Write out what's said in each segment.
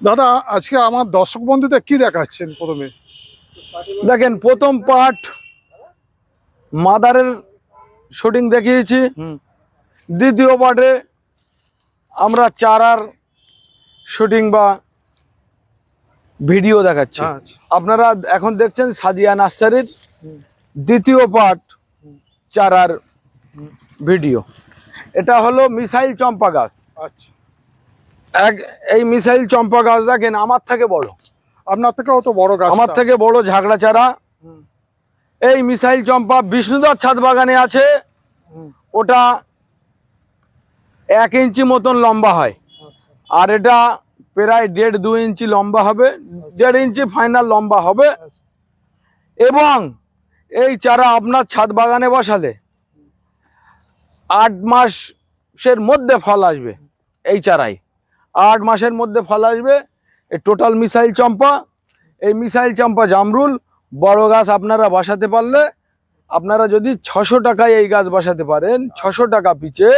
দাদা আজকে আমার দর্শক বন্ধুদের কি দেখাচ্ছেন প্রথমে? দেখেন প্রথম পার্ট মাদারের শুটিং দেখিয়েছি। দ্বিতীয় পার্টে আমরা চারার শুটিং বা ভিডিও দেখাচ্ছি। আচ্ছা। আপনারা এখন দেখছেন সাদিয়া নার্সারির দ্বিতীয় পার্ট চারার ভিডিও এটা হলো মিসাইল চম্পা গাছ। আচ্ছা। এক এই মিসাইল চম্পা গাছ দেখেন আমার থেকে বড়। আপনার থেকে অত বড় গাছ আমার থেকে বড় ঝাগড়া চারা এই মিসাইল চম্পা বিষ্ণুদর ছাদ বাগানে আছে। ওটা এক ইঞ্চি মতন লম্বা হয়। আচ্ছা। আর এটা প্রায় দেড় দু ইঞ্চি লম্বা হবে। দেড় ইঞ্চি ফাইনাল লম্বা হবে। আচ্ছা। এবং এই চারা আপনার ছাদ বাগানে বসালে আট মাসের মধ্যে ফল আসবে এই চারাই। আট মাসের মধ্যে ফল আসবে। এই টোটাল মিসাইল চম্পা এই মিসাইল চম্পা জামরুল বড় গাছ আপনারা বাসাতে পারলে আপনারা যদি ছশো টাকায় এই গাছ বসাতে পারেন ছশো টাকা পিচে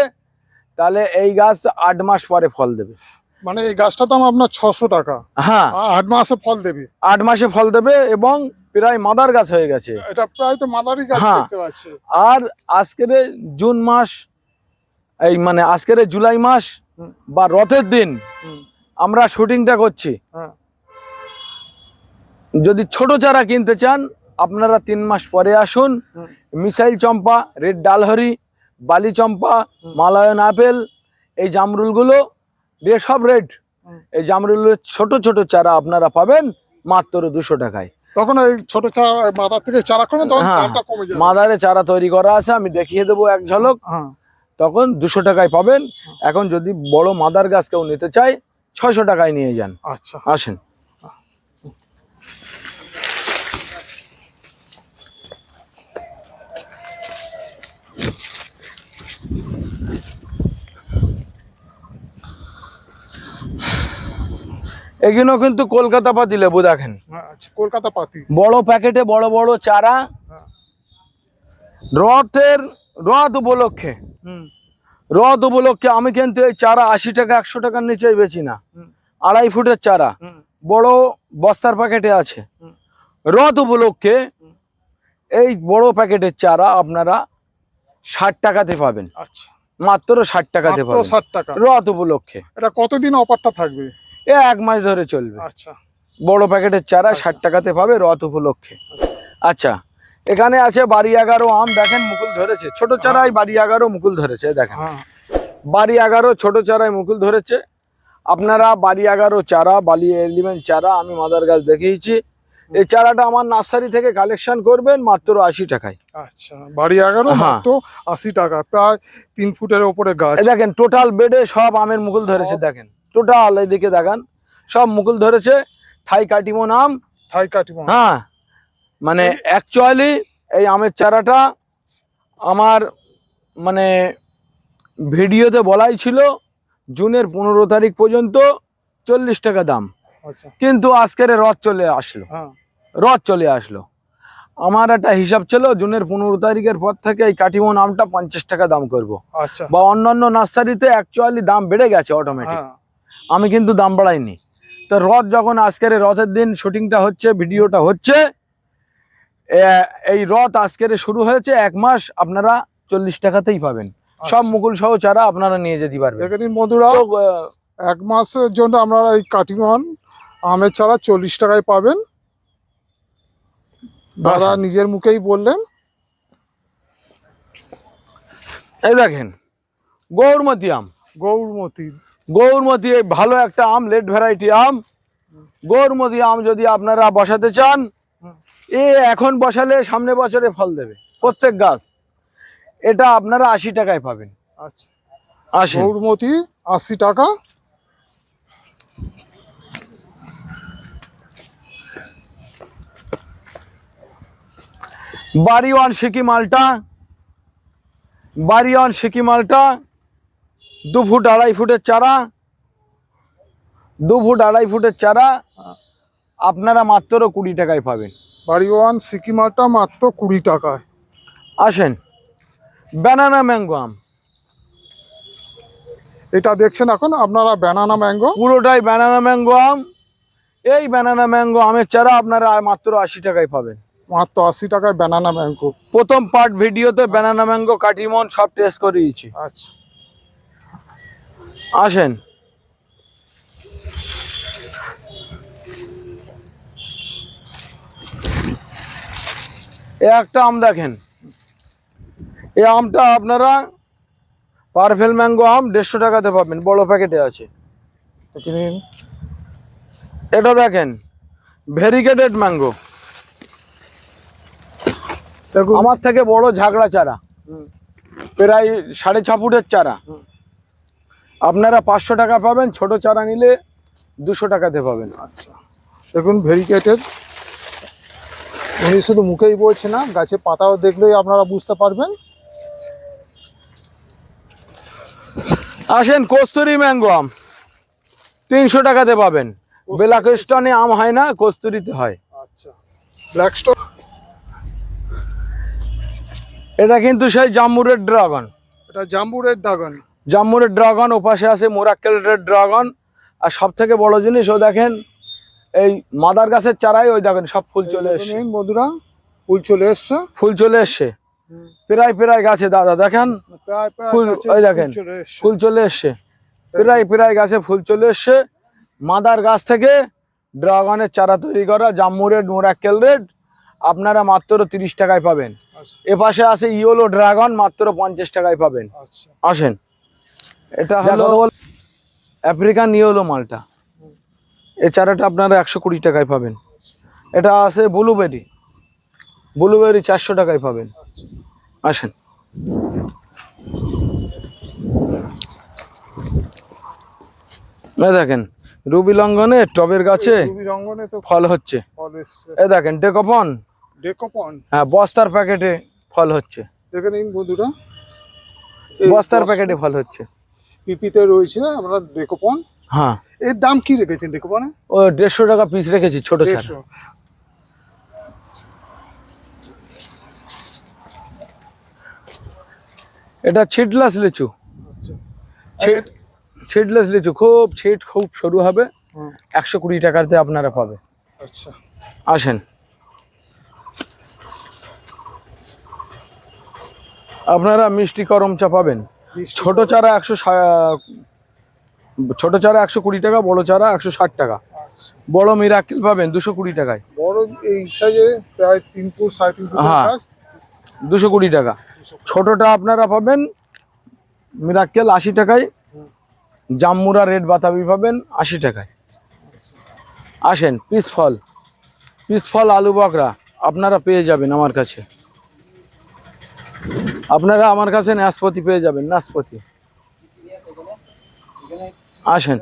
তাহলে এই গাছ আট মাস পরে ফল দেবে। মানে এই গাছটা দাম আপনার ছশো টাকা। হ্যাঁ। আট মাসে ফল দেবে। আট মাসে ফল দেবে এবং প্রায় মাদার গাছ হয়ে গেছে। এটা প্রায় তো মাদারি গাছ হ্যাঁ। দেখতে পাচ্ছি। আর আজকের জুন মাস এই মানে আজকের জুলাই মাস। বা রথের দিন আমরা শুটিংটা করছি। হ্যাঁ। যদি ছোট চারা কিনতে চান আপনারা তিন মাস পরে আসুন। মিসাইল চম্পা রেড ডালহরি বালি চম্পা। মালায়ন আপেল এই জামরুলগুলো রে সব রেড। এই জামরুলের ছোট ছোট চারা আপনারা পাবেন মাত্র দুশো টাকায়। তখন ওই ছোট চারা মাদার থেকে চারা করবেন তখন হ্যাঁ। মাদারে চারা তৈরি করা আছে আমি দেখিয়ে দেবো এক ঝলক। হ্যাঁ। তখন দুশো টাকায় পাবেন। এখন যদি বড় মাদার গাছ কেউ নিতে চায় ছশো টাকায় নিয়ে যান। আচ্ছা। আসেন। এগুলো কিন্তু কলকাতা পাতি লেবু দেখেন। হ্যাঁ, আচ্ছা কলকাতা পাতি। বড় প্যাকেটে বড় বড় চারা। হ্যাঁ। রথের রথ উপলক্ষে। রথ উপলক্ষে আমি কিন্তু এই চারা আশি টাকা একশো টাকার নিচে বেচি না। আড়াই ফুটের চারা। বড় বস্তার প্যাকেটে আছে। রথ উপলক্ষে এই বড় প্যাকেটের চারা আপনারা ষাট টাকাতে পাবেন। আচ্ছা। মাত্র ষাট টাকাতে পাবেন। ষাট টাকা। রথ উপলক্ষে। এটা কতদিন অফারটা থাকবে? এ এক মাস ধরে চলবে। আচ্ছা। বড় প্যাকেটের চারা আচ্ছা। ষাট টাকাতে পাবে রথ উপলক্ষে। আচ্ছা। এখানে আছে বাড়ি এগারো আম দেখেন মুকুল ধরেছে। ছোট চারায় বাড়ি এগারো মুকুল ধরেছে দেখেন। হ্যাঁ। বাড়ি এগারো ছোট চারায় মুকুল ধরেছে। আপনারা বাড়ি এগারো চারা বালি এলিমেন্ট চারা আমি মাদার গাছ দেখিয়েছি। এই চারাটা আমার নার্সারি থেকে কালেকশন করবেন মাত্র আশি টাকায়। আচ্ছা বাড়ি এগারো হ্যাঁ। মাত্র আশি টাকা প্রায় তিন ফুটের ওপরে গাছ। দেখেন টোটাল বেডে সব আমের মুকুল ধরেছে দেখেন। টোটাল এদিকে দেখান সব মুকুল ধরেছে। থাই কাটিমন আম। থাই কাটিমন। হ্যাঁ। মানে অ্যাকচুয়ালি এই আমের চারাটা আমার মানে ভিডিওতে বলাই ছিল জুনের পনেরো তারিখ পর্যন্ত চল্লিশ টাকা দাম। আচ্ছা। কিন্তু আজকের রথ চলে আসলো। হ্যাঁ। রথ চলে আসলো। আমার একটা হিসাব ছিল জুনের পনেরো তারিখের পর থেকে এই কাটিমন আমটা পঞ্চাশ টাকা দাম করব। আচ্ছা। বা অন্যান্য নার্সারিতে অ্যাকচুয়ালি দাম বেড়ে গেছে অটোমেটিক হ্যাঁ। আমি কিন্তু দাম বাড়াইনি। তো রথ যখন আজকের রথের দিন শুটিংটা হচ্ছে ভিডিওটা হচ্ছে এই রথ আজকের শুরু হয়েছে এক মাস আপনারা চল্লিশ টাকাতেই পাবেন সব আচ্ছা। মুকুল সহ চারা আপনারা নিয়ে যেতে পারবেন আহ, এক মাসের জন্য আমরা এই কাটিমন আমের চারা চল্লিশ টাকায় পাবেন দাদা। নিজের মুখেই বললেন এই দেখেন গৌরমতি আম গৌরমতি গৌরমতি ভালো একটা আম লেট ভ্যারাইটি আম গৌরমতি আম যদি আপনারা বসাতে চান। এ এখন বসালে সামনে বছরে ফল দেবে প্রত্যেক গাছ। এটা আপনারা আশি টাকায় পাবেন। আচ্ছা। আসেন। গৌরমতি আশি টাকা। বাড়িওয়ান সিকি মালটা বাড়িওয়ান সিকি মালটা দু ফুট আড়াই ফুটের চারা দু ফুট আড়াই ফুটের চারা আপনারা মাত্র কুড়ি টাকায় পাবেন। বাড়ি ওয়ান সিকিমাটা মাত্র কুড়ি টাকায়। আসেন ব্যানানা ম্যাঙ্গো আম। এটা দেখছেন এখন আপনারা ব্যানানা ম্যাঙ্গো পুরোটাই ব্যানানা ম্যাঙ্গো আম। এই ব্যানানা ম্যাঙ্গো আমের চারা আপনারা মাত্র আশি টাকায় পাবেন। মাত্র আশি টাকায় ব্যানানা ম্যাঙ্গো প্রথম পার্ট ভিডিওতে ব্যানানা ম্যাঙ্গো কাটিমন সব টেস্ট করিয়েছি। আচ্ছা। আসেন এ একটা আম দেখেন। এই আমটা আপনারা পারফেল ম্যাঙ্গো আম দেড়শো টাকাতে পাবেন বড় প্যাকেটে আছে। এটা দেখেন ভেরিগেটেড ম্যাঙ্গো। দেখুন। আমার থেকে বড় ঝাগড়া চারা। প্রায় সাড়ে ছ ফুটের চারা। আপনারা পাঁচশো টাকা পাবেন ছোট চারা নিলে দুশো টাকাতে পাবেন। আচ্ছা। দেখুন ভেরিকেটেড উনি শুধু মুখেই বলছে না গাছে পাতাও দেখলেই আপনারা বুঝতে পারবেন। আসেন কস্তুরি ম্যাঙ্গো আম। তিনশো টাকাতে পাবেন। বেলাকেস্টনে আম হয় না কস্তুরিতে হয়। আচ্ছা। এটা কিন্তু সেই জাম্বুরের ড্রাগন। এটা জাম্বুরের ড্রাগন। জাম্বুরের ড্রাগন ওপাশে আছে মোরাক্কেলের ড্রাগন। আর সব থেকে বড় জিনিস ও দেখেন এই মাদার গাছের চারাই ওই দেখেন সব ফুল চলে এসছে। বন্ধুরা ফুল চলে এসছে। ফুল চলে এসছে। প্রায় প্রায় গাছে দাদা দেখেন? ফুল, ওই দেখেন, ফুল চলে এসছে। প্রায় প্রায় গাছে ফুল চলে এসছে। মাদার গাছ থেকে ড্রাগনের চারা তৈরি করা জাম্মু রেড মোরাক্কেল রেড আপনারা মাত্র তিরিশ টাকায় পাবেন। আচ্ছা। এ পাশে আছে ইয়োলো ড্রাগন মাত্র পঞ্চাশ টাকায় পাবেন। আচ্ছা। আসেন। এটা হলো আফ্রিকান ইয়োলো মালটা। এই চারাটা আপনারা একশো কুড়ি টাকায় পাবেন। এটা আছে ব্লুবেরি। ব্লুবেরি চারশো টাকায় পাবেন। আসেন। এই দেখেন রুবি লঙ্ঘনে টবের গাছে ফল হচ্ছে। এ দেখেন ডেকোপন। ডেকোপন? হ্যাঁ বস্তার প্যাকেটে ফল হচ্ছে। দেখে নিন বন্ধুরা। এই বস্তার প্যাকেটে ফল হচ্ছে। পিপিতে রয়েছে আমরা ডেকোপন। হ্যাঁ। এর দাম কি রেখেছেন ডেকোপনে ও দেড়শো টাকা পিস রেখেছি ছোট দেড়শো। এটা ছিটলাস লিচু। আচ্ছা। ছিটলাস লিচু খুব ছিট খুব সরু হবে। একশো কুড়ি টাকাতে আপনারা পাবে। আচ্ছা। আসেন। আপনারা মিষ্টি করম চা পাবেন ছোট চারা একশো ছোট চারা একশো কুড়ি টাকা বড় চারা একশো ষাট টাকা। আচ্ছা। বড় মিরাক্কেল পাবেন দুশো কুড়ি টাকায়। বড় এই সাইজে প্রায় তিন ফুট সাড়ে তিন ফুট হ্যাঁ। দুশো কুড়ি টাকা। ছোটটা আপনারা পাবেন মিরাক্কেল আশি টাকায়। জাম্মুরা রেড বাতাবি পাবেন আশি টাকায়। আসেন পিস ফল। পিস ফল আলু বকরা আপনারা পেয়ে যাবেন আমার কাছে। আপনারা আমার কাছে নাশপাতি পেয়ে যাবেন নাশপাতি। আসেন।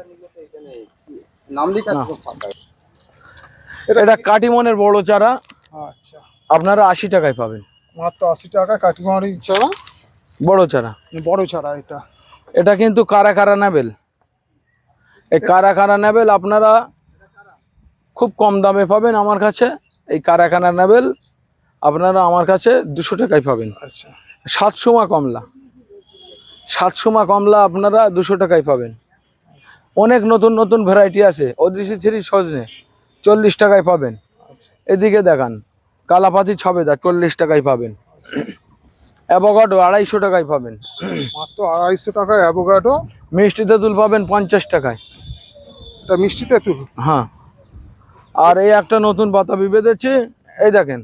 এটা কাটিমনের বড় চারা। আচ্ছা। আপনারা আশি টাকায় পাবেন। মাত্র আশি টাকা কাটিমারি চারা? বড় চারা। বড় চারা এটা। এটা কিন্তু কারা কারা নেবেল? এই কারা কারা নেবেল আপনারা খুব কম দামে পাবেন আমার কাছে। এই কারা কারা নেবেল আপনারা আমার কাছে দুশো টাকায় পাবেন। আচ্ছা। সাতশোমা কমলা। সাতশোমা কমলা আপনারা দুশো টাকায় পাবেন। অনেক নতুন নতুন ভ্যারাইটি আছে। ওদিশি থ্রি সজনে চল্লিশ টাকায় পাবেন। আচ্ছা। এদিকে দেখান কালাপাতি ছবেদা চল্লিশ টাকায় পাবেন। অ্যাভোকাডো আড়াইশো টাকায় পাবেন। মাত্র আড়াইশো টাকায় অ্যাভোকাডো মিষ্টি তেঁতুল পাবেন পঞ্চাশ টাকায়। এটা মিষ্টি তেঁতুল? হ্যাঁ। আর এই একটা নতুন বাতাবি বেঁধেছে এই দেখেন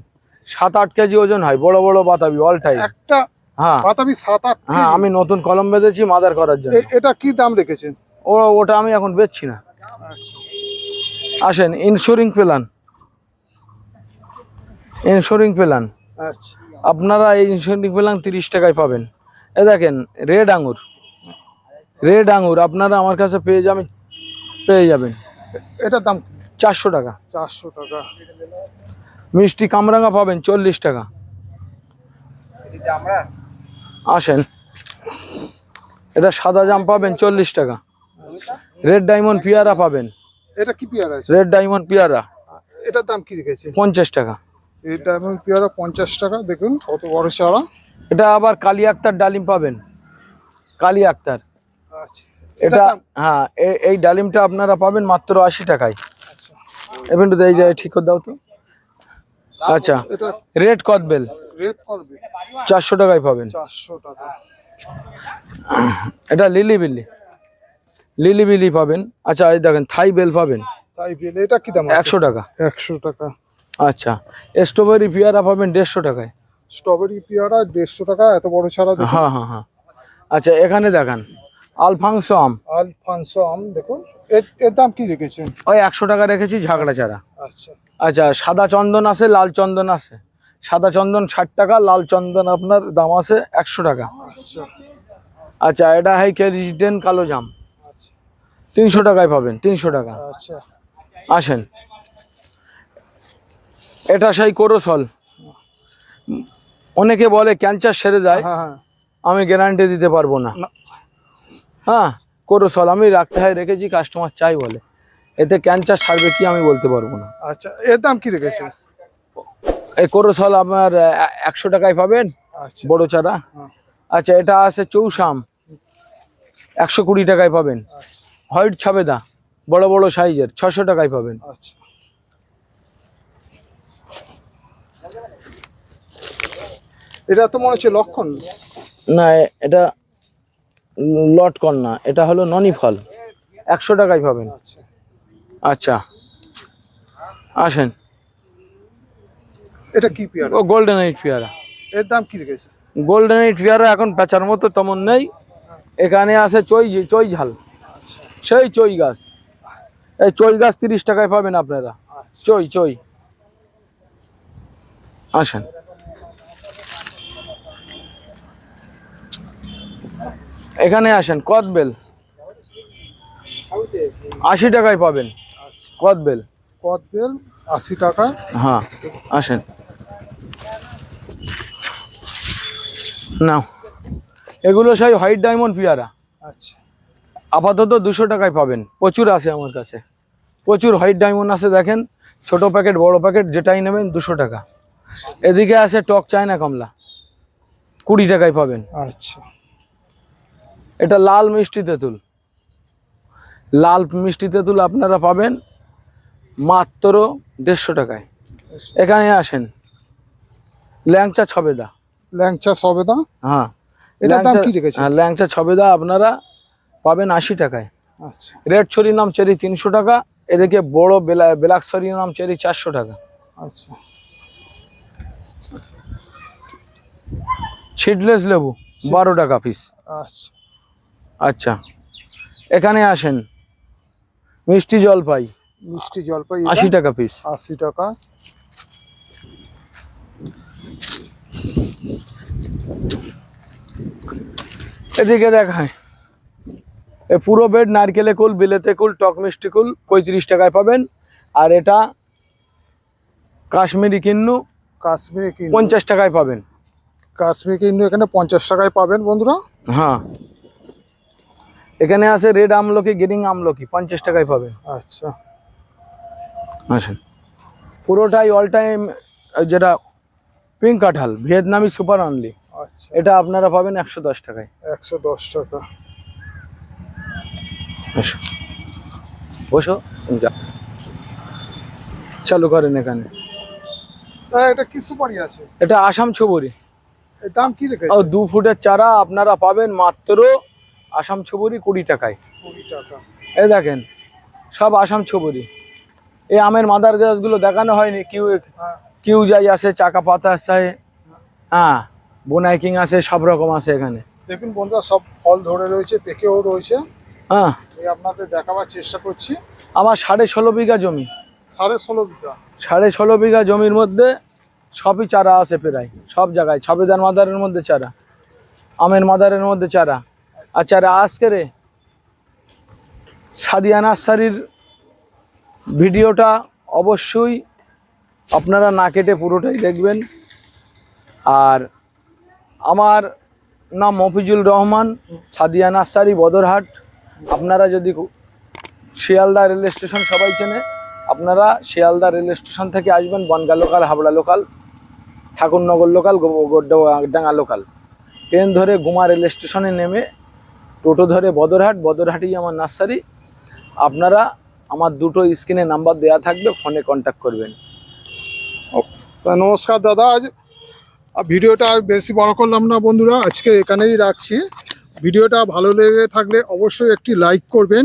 সাত আট কেজি ওজন হয় বড় বড় বাতাবি অল টাইম একটা হ্যাঁ। বাতাবি সাত আট হ্যাঁ আমি নতুন কলম বেঁধেছি মাদার করার জন্য। এটা কি দাম রেখেছেন? ও ওটা আমি এখন বেচছি না। আচ্ছা। আসেন ইন্স্যুরিং প্ল্যান ইন্স্যুরিং প্ল্যান আচ্ছা। আপনারা এই ইন্স্যুরিং প্ল্যান তিরিশ টাকায় পাবেন। এ দেখেন রেড আঙুর রেড আঙুর আপনারা আমার কাছে পেয়ে যাবেন পেয়ে যাবেন। এটার দাম? চারশো টাকা। চারশো টাকা। মিষ্টি কামরাঙা পাবেন চল্লিশ টাকা। আসেন। এটা সাদা জাম পাবেন চল্লিশ টাকা। রেড ডায়মন্ড পিয়ারা পাবেন। এটা কি পেয়ারা আছে? রেড ডায়মন্ড পিয়ারা এটার দাম কি রেখেছে? পঞ্চাশ টাকা। এটা ডায়মন্ড পেয়ারা পঞ্চাশ টাকা দেখুন কত বড় চারা। এটা আবার কালী আক্তার ডালিম পাবেন। কালী আক্তার। আচ্ছা এটা হ্যাঁ এই ডালিমটা আপনারা পাবেন মাত্র আশি টাকায়। আচ্ছা। এবার তো এই যে ঠিক করে দাও তো। আচ্ছা এটা রেড কদবেল চারশো টাকায় পাবেন। চারশো টাকা। এটা লিলি বিলি লিলি বিলি পাবেন। আচ্ছা এই দেখেন থাই বেল পাবেন। তাই বেলে এটা কি দাম একশো টাকা। একশো টাকা। আচ্ছা স্ট্রবেরি পেয়ারা পাবেন দেড়শো টাকায়। স্ট্রবেরি পেয়ারা দেড়শো টাকা এত বড় ছাড়া দেখুন। হ্যাঁ হ্যাঁ হ্যাঁ। আচ্ছা এখানে দেখান আলফাংসো আম আলফানসো আম দেখুন। এর- দাম কি রেখেছেন? ওই একশো টাকা রেখেছি ঝাগড়া চারা। আচ্ছা। আচ্ছা সাদা চন্দন আছে লাল চন্দন আছে। সাদা চন্দন ষাট টাকা লাল চন্দন আপনার দাম আছে একশো টাকা। আচ্ছা। আচ্ছা এটা হাই কেজিটেন কালো জাম। তিনশো টাকায় পাবেন তিনশো টাকা। আচ্ছা। আসেন। এটা সেই কোরোসল। অনেকে বলে ক্যান্সার সেরে যায় হ্যাঁ হ্যাঁ। আমি গ্যারান্টি দিতে পারব না। হ্যাঁ কোরোসল আমি রাখতে হয় রেখেছি কাস্টমার চাই বলে। এতে ক্যান্সার সারবে কি আমি বলতে পারব না। আচ্ছা এর দাম কি রেখেছেন? এই কোরোসল আপনার একশো টাকায় পাবেন আচ্ছা। বড় চারা। হ্যাঁ। আচ্ছা এটা আছে চৌসাম একশো কুড়ি টাকায় পাবেন। আচ্ছা। হোয়াইট ছাবেদা বড় বড় সাইজের ছশো টাকায় পাবেন। আচ্ছা। এটা তো মনে হচ্ছে লক্ষণ। না এটা লট কন্যা এটা হলো ননি ফল একশো টাকায় পাবেন। আচ্ছা। আচ্ছা। আসেন। এটা কি পেয়ারা? ও গোল্ডেন এইট পেয়ারা। এর দাম কি রেখেছে? গোল্ডেন এইট পেয়ারা এখন পেঁচার মতো তেমন নেই। এখানে আছে চই চই ঝাল সেই চই গাছ। এই চই গাছ তিরিশ টাকায় পাবেন আপনারা। আচ্ছা। চই চই। আসেন। এখানে আসেন কদবেল আশি টাকায় পাবেন। আচ্ছা। কদবেল কদবেল আশি টাকা। হ্যাঁ আসেন। নাও। এগুলো সেই হোয়াইট ডায়মন্ড পেয়ারা। আচ্ছা। আপাতত দুশো টাকায় পাবেন। প্রচুর আছে আমার কাছে। প্রচুর হোয়াইট ডায়মন্ড আছে দেখেন। ছোট প্যাকেট বড় প্যাকেট যেটাই নেবেন দুশো টাকা। এদিকে আছে টক চায়না কমলা। কুড়ি টাকায় পাবেন। আচ্ছা। এটা লাল মিষ্টি তেঁতুল। লাল মিষ্টি তেঁতুল আপনারা পাবেন মাত্র দেড়শো টাকায়। এখানে আসেন। ল্যাংচা ছবেদা। ল্যাংচা সবেদা হ্যাঁ? হ্যাঁ ল্যাংচা ছবেদা আপনারা পাবেন আশি টাকায়। আচ্ছা। রেড ছড়ি নাম চেরি তিনশো টাকা এদিকে বড় বেলা ব্ল্যাক ছড়ি নাম চেরি চারশো টাকা। আচ্ছা। সিডলেস লেবু বারো টাকা পিস আচ্ছা। আচ্ছা। এখানে আসেন মিষ্টি জলপাই মিষ্টি জলপাই আশি টাকা পিস আশি টাকা। এদিকে দেখায়। পুরো বেড নারকেলে কুল বিলেতে কুল টক মিষ্টি কুল পঁয়ত্রিশ টাকায় পাবেন। আর এটা কাশ্মীরি কিন্নু কাশ্মীরি কিনু পঞ্চাশ টাকায় পাবেন। কাশ্মীরি কিনু এখানে পঞ্চাশ টাকায় পাবেন বন্ধুরা। হ্যাঁ। এখানে আছে রেড আমলকি গ্রিন আমলকি পঞ্চাশ টাকায় পাবেন। আচ্ছা। আসেন। পুরোটাই অল টাইম যেটা পিঙ্ক কাঁঠাল ভিয়েতনামি সুপার অনলি আচ্ছা। এটা আপনারা পাবেন একশো দশ টাকায়। একশো দশ টাকা। এসো। বসো যা। চালু করেন এখানে। হ্যাঁ এটা কি সুপারি আছে? এটা আসাম ছবুরি এর দাম কি রেখেছে? ও দু ফুটের চারা আপনারা পাবেন মাত্র আসাম ছবুরি কুড়ি টাকায়। কুড়ি টাকা। এই দেখেন সব আসাম ছবুরি এই আমের মাদার গাছগুলো দেখানো হয়নি কিউ হ্যাঁ। কিউ যাই আছে চাকা পাতা আছে হ্যাঁ বোনাইকিং আছে সব রকম আছে এখানে। দেখুন বন্ধুরা সব ফল ধরে রয়েছে পেকেও রয়েছে। হ্যাঁ। আপনাদের দেখাবার চেষ্টা করছি। আমার সাড়ে ষোলো বিঘা জমি। সাড়ে ষোলো বিঘা। সাড়ে ষোলো বিঘা জমির মধ্যে সবই চারা আছে প্রায় সব জায়গায়। ছবেদার মাদারের মধ্যে চারা আমের মাদারের মধ্যে চারা। আর চারা আজকে রে সাদিয়া নার্সারির ভিডিওটা অবশ্যই আপনারা না কেটে পুরোটাই দেখবেন। আর আমার নাম মফিজুল রহমান সাদিয়া নার্সারি বদরহাট। আপনারা যদি শিয়ালদা রেল স্টেশন সবাই চেনে, আপনারা শিয়ালদা রেল স্টেশন থেকে আসবেন Bongaon local, Habra local, Thakurnagar local Danga local. Train ধরে গুমা রেল স্টেশনে নেমে টোটো ধরে বদরহাট, বদরহাটেই আমার নার্সারি। আপনারা আমার দুটো স্ক্রিনে নাম্বার দেওয়া থাকবে, ফোনে কন্ট্যাক্ট করবেন। নমস্কার দাদা, আজ ভিডিওটা আর বেশি বড় করলাম না বন্ধুরা, আজকে এখানেই রাখছি। ভিডিওটা ভালো লেগে থাকলে অবশ্যই একটি লাইক করবেন।